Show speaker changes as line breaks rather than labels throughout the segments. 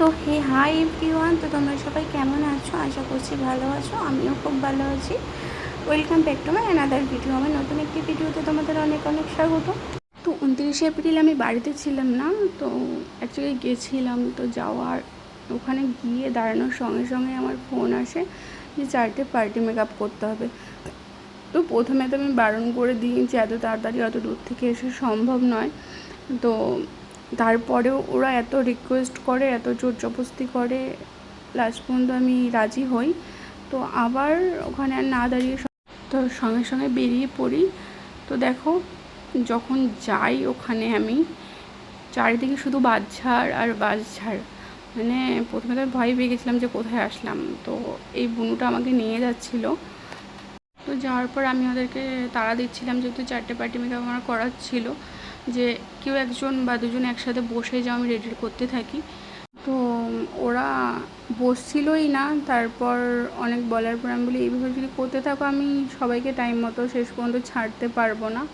তো হে hi everyone তো তোমরা সবাই কেমন আছো? আশা করছি ভালো আছো, আমিও খুব ভালো আছি। Welcome back to my another video আমার নতুন একটি ভিডিওতে তোমাদের অনেক অনেক স্বাগত। তো উনত্রিশে এপ্রিল আমি বাড়িতে ছিলাম না, তো অ্যাকচুয়ালি গেছিলাম তো যাওয়ার, ওখানে গিয়ে দাঁড়ানোর সঙ্গে সঙ্গে আমার ফোন আসে যে চারটে পার্টি মেকআপ করতে হবে। তো প্রথমে তো আমি বারণ করে দিই যে এত তাড়াতাড়ি অত দূর থেকে এসে সম্ভব নয়। তো তারপরেও ওরা এত রিকোয়েস্ট করে, এত জোর জবস্তি করে লাস্ট পর্যন্ত আমি রাজি হই। তো আবার ওখানে আর না দাঁড়িয়ে তো সঙ্গে সঙ্গে বেরিয়ে পড়ি। তো দেখো, যখন যাই ওখানে আমি, চারিদিকে শুধু বাজঝাড় আর বাজঝাড় মানে প্রথমে তো ভয় পেয়ে গেছিলাম যে কোথায় আসলাম। তো এই বুনুটা আমাকে নিয়ে যাচ্ছিল। তো যাওয়ার পর আমি ওদেরকে তাড়া দিচ্ছিলাম যেহেতু চারটে পার্টি মেকআপ আমার করার ছিল। যে কেউ একজন বা দুজন একসাথে বসে যাও আমি রেডি করতে থাকি। তো ওরা বসছিলই না, তারপর অনেক বলার পর আমি বলি, এইভাবে যদি করতে থাকো, আমি সবাইকে টাইম মতো শেষ পর্যন্ত ছাড়তে পারব না।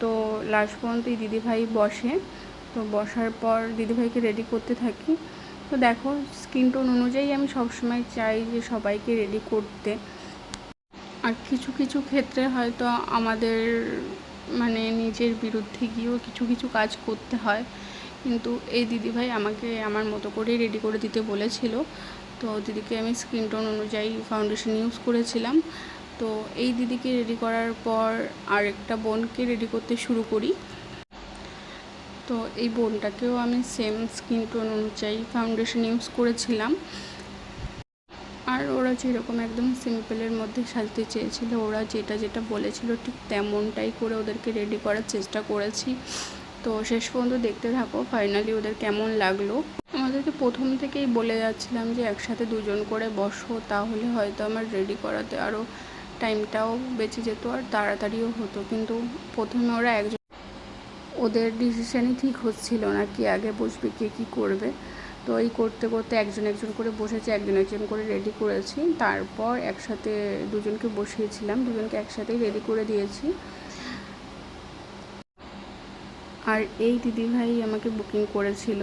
তো লাস্ট পর্যন্ত এই দিদিভাই বসে। তো বসার পর দিদিভাইকে রেডি করতে থাকি। তো দেখো স্কিন টোন অনুযায়ী আমি সবসময় চাই যে সবাইকে রেডি করতে। আর কিছু কিছু ক্ষেত্রে হয়তো আমাদের মানে নিজের বিরুদ্ধে গিয়েও কিছু কিছু কাজ করতে হয়। কিন্তু এই দিদিভাই আমাকে আমার মতো করেই রেডি করে দিতে বলেছিল। তো দিদিকে আমি স্কিন টোন অনুযায়ী ফাউন্ডেশন ইউজ করেছিলাম। তো এই দিদিকে রেডি করার পর আরেকটা বোনকে রেডি করতে শুরু করি। তো এই বোনটাকেও আমি সেম স্কিন টোন অনুযায়ী ফাউন্ডেশন ইউজ করেছিলাম। আর ওরা যেরকম একদম সিম্পলের মধ্যে সাজতে চেয়েছিল, ওরা যেটা যেটা বলেছিল ঠিক তেমনটাই করে ওদেরকে রেডি করার চেষ্টা করেছি। তো শেষ পর্যন্ত দেখতে থাকো ফাইনালি ওদের কেমন লাগল। আমাদেরকে প্রথম থেকেই বলে যাচ্ছিলাম যে একসাথে দুজন করে বসো, তাহলে হয়তো আমার রেডি করাতে আরও টাইমটাও বেঁচে যেত আর তাড়াতাড়িও হতো। কিন্তু প্রথমে ওরা একজন, ওদের ডিসিশানই ঠিক হচ্ছিল না, কি আগে বসবে, কে কী করবে। তো এই করতে করতে একজন একজন করে বসেছি, একজন একজন করে রেডি করেছি। তারপর একসাথে দুজনকে বসিয়েছিলাম, দুজনকে একসাথেই রেডি করে দিয়েছি। আর এই দিদিভাই আমাকে বুকিং করেছিল।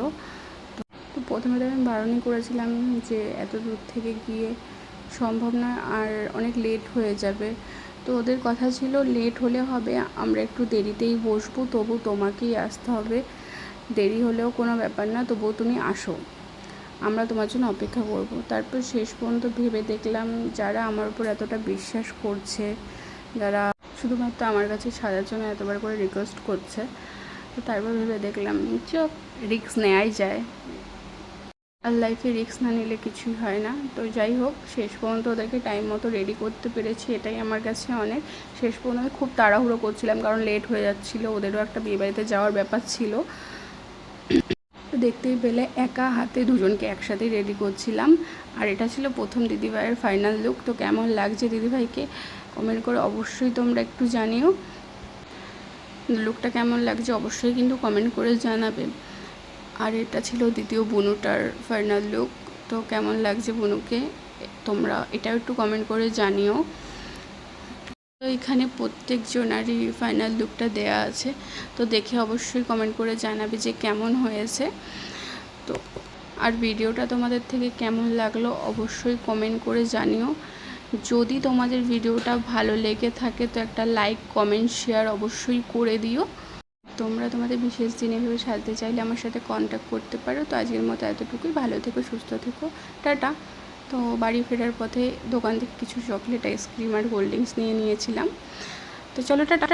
তো প্রথমে তো আমি বারণই করেছিলাম যে এত দূর থেকে গিয়ে সম্ভব নয় আর অনেক লেট হয়ে যাবে। তো ওদের কথা ছিল লেট হলে হবে, আমরা একটু দেরিতেই বসবো, তবু তোমাকেই আসতে হবে। দেরি হলেও কোনো ব্যাপার না, তবুও তুমি আসো। আমরা তোমার জন্য অপেক্ষা করব। তারপর শেষ পর্যন্ত ভেবে দেখলাম যারা আমার উপর এতটা বিশ্বাস করছে, যারা শুধুমাত্র আমার কাছে সাজার জন্য এতবার করে রিকোয়েস্ট করছে, তো তারপর ভেবে দেখলাম, চপ রিস্ক নেওয়াই যায়। আর লাইফে রিস্ক না নিলে কিছুই হয় না। তো যাই হোক, শেষ পর্যন্ত ওদেরকে টাইম মতো রেডি করতে পেরেছি, এটাই আমার কাছে অনেক। শেষ পর্যন্ত আমি খুব তাড়াহুড়ো করছিলাম, কারণ লেট হয়ে যাচ্ছিল, ওদেরও একটা বিয়েবাড়িতে যাওয়ার ব্যাপার ছিল। তো দেখতেই পেলে একা হাতে দুজনকে একসাথে রেডি করছিলাম। আর এটা ছিল প্রথম দিদিভাইয়ের ফাইনাল লুক তো কেমন লাগছে দিদিভাইকে? কমেন্ট করে অবশ্যই তোমরা একটু জানিও। লুকটা কেমন লাগছে অবশ্যই কিন্তু কমেন্ট করে জানাবে। আর এটা ছিল দ্বিতীয় বুনুটার ফাইনাল লুক তো কেমন লাগছে বুনুকে? তোমরা এটাও একটু কমেন্ট করে জানিও। তো এখানে প্রত্যেকজনারই ফাইনাল লুকটা দেয়া আছে। তো দেখে অবশ্যই কমেন্ট করে জানাবে যে কেমন হয়েছে। তো আর ভিডিওটা তোমাদের থেকে কেমন লাগল অবশ্যই কমেন্ট করে জানিও। যদি তোমাদের ভিডিওটা ভালো লেগে থাকে তো একটা লাইক কমেন্ট শেয়ার অবশ্যই করে দিও। তোমরা তোমাদের বিশেষ দিনে ভেবে সাজতে চাইলে আমার সাথে কন্ট্যাক্ট করতে পারো। তো আজকের মতো এতটুকুই। ভালো থেকো, সুস্থ থেকো। টাটা। তো বাড়ি ফেরার পথে দোকান থেকে কিছু চকলেট আইসক্রিম আর কোল্ড ড্রিঙ্কস নিয়ে নিয়েছিলাম। তো চলো টাটা।